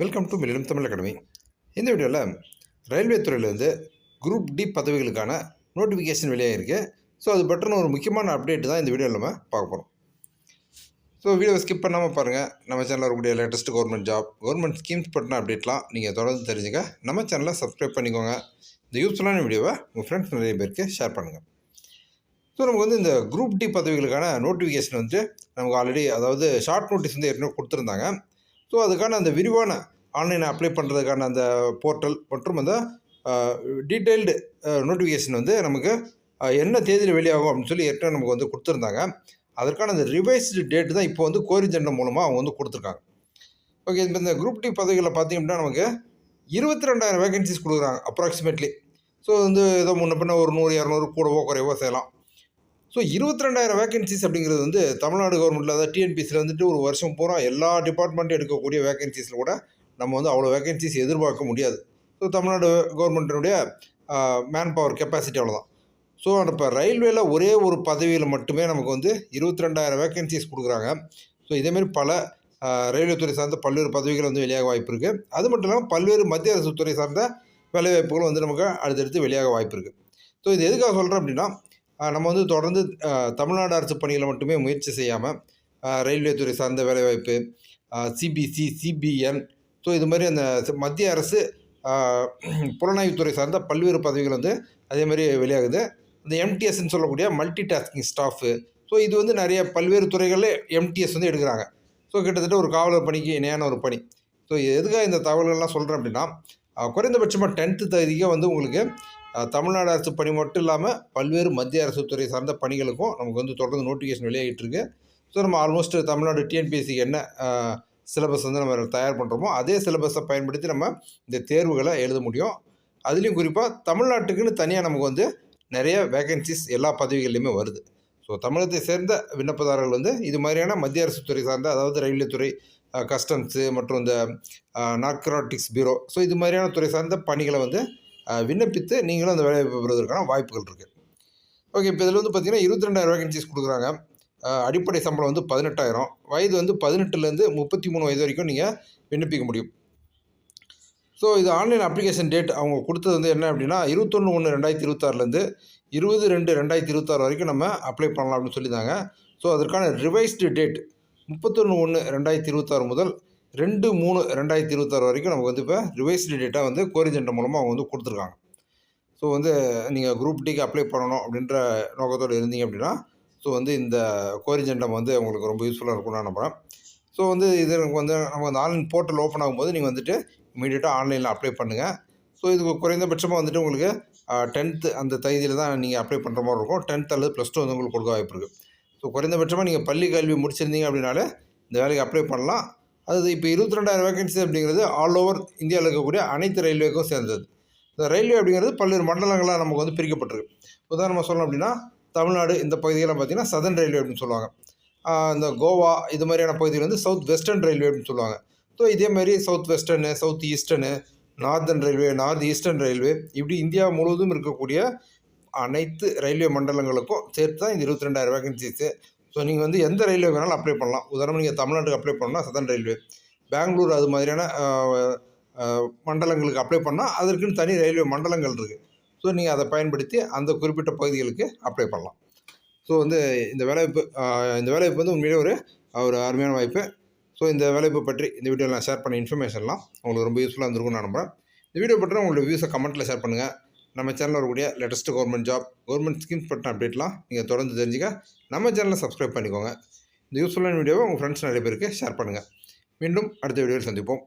Welcome to Millium Tamil academy இந்த வீடியோவில் railway துறையிலேருந்து குரூப் டி பதவிகளுக்கான நோட்டிஃபிகேஷன் வெளியாகிருக்கு ஸோ அது பற்றின ஒரு முக்கியமான அப்டேட் தான் இந்த வீடியோவில் நம்ம பார்க்க போகிறோம் ஸோ வீடியோவை ஸ்கிப் பண்ணாமல் பாருங்கள் நம்ம சேனலில் இருக்கக்கூடிய latest government job government schemes பற்றின அப்டேட்லாம் நீங்கள் தொடர்ந்து தெரிஞ்சுக்க நம்ம சேனலை சப்ஸ்கிரைப் பண்ணிக்கோங்க. இந்த யூஸ்ஃபுல்லான வீடியோவை உங்கள் ஃப்ரெண்ட்ஸ் நிறைய பேருக்கு ஷேர் பண்ணுங்கள் ஸோ நமக்கு வந்து இந்த குரூப் டி பதவிகளுக்கான நோட்டிஃபிகேஷன் வந்து நமக்கு ஆல்ரெடி அதாவது ஷார்ட் நோட்டீஸ் வந்து ஏற்கனவே கொடுத்துருந்தாங்க. ஸோ அதுக்கான அந்த விரிவான ஆன்லைன் அப்ளை பண்ணுறதுக்கான அந்த போர்ட்டல் மற்றும் அந்த டீட்டெயில்டு நோட்டிஃபிகேஷன் வந்து நமக்கு என்ன தேதியில் வெளியாகும் அப்படின்னு சொல்லி ஏற்கனவே நமக்கு வந்து கொடுத்துருந்தாங்க. அதற்கான அந்த ரிவைஸ்டு டேட்டு தான் இப்போ வந்து கோரி ஜெண்டர் மூலமாக அவங்க வந்து கொடுத்துருக்காங்க. ஓகே இப்போ இந்த குரூப் டி பதவிகளில் பார்த்தீங்கன்னா அப்படின்னா நமக்கு இருபத்தி ரெண்டாயிரம் வேகன்சிஸ் கொடுக்குறாங்க அப்ராக்சிமேட்லி ஸோ வந்து ஏதோ முன்ன பின்ன ஒரு நூறு இரநூறு கூடவோ குறைவோ செய்யலாம். ஸோ இருபத்தி ரெண்டாயிரம் வேகன்சிஸ் அப்படிங்கிறது வந்து தமிழ்நாடு கவர்மெண்ட்டில் அதாவது டிஎன்பிசியில் வந்துட்டு ஒரு வருஷம் பூரா எல்லா டிபார்ட்மெண்ட்டும் எடுக்கக்கூடிய வேகன்சிஸில் கூட நம்ம வந்து அவ்வளோ வேகன்சிஸ் எதிர்பார்க்க முடியாது. ஸோ தமிழ்நாடு கவர்மெண்ட்டினுடைய மேன் பவர் கெப்பாசிட்டி அவ்வளோதான் ஸோ இப்போ ரயில்வேல ஒரே ஒரு பதவியில் மட்டுமே நமக்கு வந்து இருபத்தி ரெண்டாயிரம் வேகன்சிஸ் கொடுக்குறாங்க ஸோ இதேமாரி பல ரயில்வே துறை சார்ந்த பல்வேறு பதவிகள் வந்து வெளியாக வாய்ப்பு இருக்குது அது மட்டும் இல்லாமல் பல்வேறு மத்திய அரசு துறை சார்ந்த வேலைவாய்ப்புகளும் வந்து நமக்கு அடுத்தடுத்து வெளியாக வாய்ப்பு இருக்குது ஸோ இது எதுக்காக சொல்கிறேன் அப்படின்னா நம்ம வந்து தொடர்ந்து தமிழ்நாடு அரசு பணிகளை மட்டுமே முயற்சி செய்யாமல் ரயில்வே துறை சார்ந்த வேலைவாய்ப்பு சிபிசி சிபிஎன் ஸோ இது மாதிரி அந்த மத்திய அரசு புலனாய்வுத்துறை சார்ந்த பல்வேறு பதவிகள் வந்து அதே மாதிரி வெளியாகுது. இந்த எம்டிஎஸ்ன்னு சொல்லக்கூடிய மல்டி டாஸ்கிங் ஸ்டாஃபு ஸோ இது வந்து நிறைய பல்வேறு துறைகளில் எம்டிஎஸ் வந்து எடுக்கிறாங்க. ஸோ கிட்டத்தட்ட ஒரு காவலர் பணிக்கு இணையான ஒரு பணி. ஸோ எதுக்காக இந்த தகவல்கள்லாம் சொல்கிறேன் அப்படின்னா குறைந்தபட்சமாக டென்த்து தகுதிக்கே வந்து உங்களுக்கு தமிழ்நாடு அரசு பணி மட்டும் இல்லாமல் பல்வேறு மத்திய அரசு துறை சார்ந்த பணிகளுக்கும் நமக்கு வந்து தொடர்ந்து நோட்டிஃபிகேஷன் வெளியாகிட்டு இருக்கு. ஸோ நம்ம ஆல்மோஸ்ட் தமிழ்நாடு டிஎன்பிஎஸ்சி என்ன சிலபஸ் வந்து நம்ம தயார் பண்ணுறோமோ அதே சிலபஸை பயன்படுத்தி நம்ம இந்த தேர்வுகளை எழுத முடியும். அதுலேயும் குறிப்பாக தமிழ்நாட்டுக்குன்னு தனியாக நமக்கு வந்து நிறைய வேகன்சிஸ் எல்லா பதவிகள்லையுமே வருது. ஸோ தமிழகத்தை சேர்ந்த விண்ணப்பதாரர்கள் வந்து இது மாதிரியான மத்திய அரசு துறை சார்ந்த அதாவது ரயில்வே துறை கஸ்டம்ஸு மற்றும் இந்த நார்கராட்டிக்ஸ் பியூரோ ஸோ இது மாதிரியான துறை சார்ந்த பணிகளை வந்து விண்ணப்பித்து நீங்களும் அந்த வேலைவாய்ப்பு பெறுவதற்கான வாய்ப்புகள் இருக்குது ஓகே இப்போ இதில் வந்து பார்த்தீங்கன்னா இருபத்தி ரெண்டாயிரம் வேகன்சிஸ் கொடுக்குறாங்க. அடிப்படை சம்பளம் வந்து பதினெட்டாயிரம். வயது வந்து பதினெட்டுலேருந்து முப்பத்தி மூணு வயது வரைக்கும் நீங்கள் விண்ணப்பிக்க முடியும். ஸோ இது ஆன்லைன் அப்ளிகேஷன் டேட் அவங்க கொடுத்தது வந்து என்ன அப்படின்னா இருபத்தொன்று ஒன்று ரெண்டாயிரத்தி இருபத்தாறுலேருந்து இருபது ரெண்டு ரெண்டாயிரத்தி இருபத்தாறு வரைக்கும் நம்ம அப்ளை பண்ணலாம் அப்படின்னு சொல்லியிருந்தாங்க. ஸோ அதற்கான ரிவைஸ்டு டேட் முப்பத்தொன்று ஒன்று ரெண்டாயிரத்தி இருபத்தாறு முதல் ரெண்டு மூணு ரெண்டாயிரத்தி இருபத்தாறு வரைக்கும் நமக்கு வந்து இப்போ ரிவைஸ்டு டேட்டாக வந்து கோரிஜெண்டர் மூலமாக அவங்க வந்து கொடுத்துருக்காங்க. ஸோ வந்து நீங்கள் குரூப் டிக்கு அப்ளை பண்ணணும் அப்படின்ற நோக்கத்தோடு இருந்தீங்க அப்படின்னா ஸோ வந்து இந்த கோரிஜெண்டம் வந்து உங்களுக்கு ரொம்ப யூஸ்ஃபுல்லாக இருக்கும்னு நான் நம்புகிறேன் ஸோ வந்து இது எனக்கு வந்து நம்ம அந்த ஆன்லைன் போர்ட்டல் ஓப்பன் ஆகும்போது நீங்கள் வந்துட்டு இமீடியட்டாக ஆன்லைனில் அப்ளை பண்ணுங்கள் ஸோ இதுக்கு குறைந்தபட்சமாக வந்துட்டு உங்களுக்கு டென்த்து அந்த தகுதியில் தான் நீங்கள் அப்ளை பண்ணுற மாதிரி இருக்கும். டென்த் அல்லது ப்ளஸ் டூ வந்து உங்களுக்கு கொடுக்க வாய்ப்பு இருக்குது ஸோ குறைந்தபட்சமாக நீங்கள் பள்ளி கல்வி முடிச்சிருந்தீங்க அப்படின்னாலே இந்த வேலைக்கு அப்ளை பண்ணலாம். அது இப்போ இருபத்தி ரெண்டாயிரம் வேகன்சி அப்படிங்கிறது ஆல் ஓவர் இந்தியாவில் இருக்கக்கூடிய அனைத்து ரயில்வேக்கும் சேர்ந்தது. இந்த ரயில்வே அப்படிங்கிறது பல்வேறு மண்டலங்களாக நமக்கு வந்து பிரிக்கப்பட்டிருக்கு. உதாரணமாக சொல்லணும் அப்படின்னா தமிழ்நாடு இந்த பகுதியெல்லாம் பார்த்தீங்கன்னா சதர்ன் ரயில்வே அப்படின்னு சொல்லுவாங்க. இந்த கோவா இது மாதிரியான பகுதிகள் வந்து சவுத் வெஸ்டர்ன் ரயில்வே அப்படின்னு சொல்லுவாங்க. ஸோ இதே மாதிரி சவுத் வெஸ்டர்னு south ஈஸ்டர்னு northern railway north eastern railway இப்படி இந்தியா முழுவதும் இருக்கக்கூடிய அனைத்து ரயில்வே மண்டலங்களுக்கும் சேர்த்து தான் இந்த இருபத்தி ரெண்டாயிரம் வேகன்சிஸு ஸோ நீங்கள் வந்து எந்த ரயில்வே வேணாலும் அப்ளை பண்ணலாம். உதாரணம் நீங்கள் தமிழ்நாட்டுக்கு அப்ளை பண்ணால் சதன் ரயில்வே பெங்களூர் அது மாதிரியான மண்டலங்களுக்கு அப்ளை பண்ணால் அதற்குன்னு தனி ரயில்வே மண்டலங்கள் இருக்குது ஸோ நீங்கள் அதை பயன்படுத்தி அந்த குறிப்பிட்ட பகுதிகளுக்கு அப்ளை பண்ணலாம். ஸோ வந்து இந்த வேலைவாய்ப்பு இந்த வேலைவாய்ப்பு வந்து உண்மையிலே ஒரு ஒரு அருமையான வாய்ப்பு. ஸோ இந்த வேலைவாய்ப்பு பற்றி இந்த வீடியோவில் நான் ஷேர் பண்ண இன்ஃபர்மேஷன்லாம் உங்களுக்கு ரொம்ப யூஸ்ஃபுல்லாக இருந்திருக்கும்னு நான் நம்புகிறேன் இந்த வீடியோ பற்றி உங்களுடைய வியூஸை கமெண்ட்டில் ஷேர் பண்ணுங்கள் நம்ம சேனலில் வரக்கூடிய latest government job government schemes பற்றின அப்டேட்லாம் நீங்கள் தொடர்ந்து தெரிஞ்சுக்க நம்ம சேனலை சப்ஸ்கிரைப் பண்ணிக்கோங்க. இந்த யூஸ்ஃபுல்லான வீடியோவை உங்கள் ஃப்ரெண்ட்ஸ் நிறைய பேருக்கு ஷேர் பண்ணுங்கள் மீண்டும் அடுத்த வீடியோவில் சந்திப்போம்.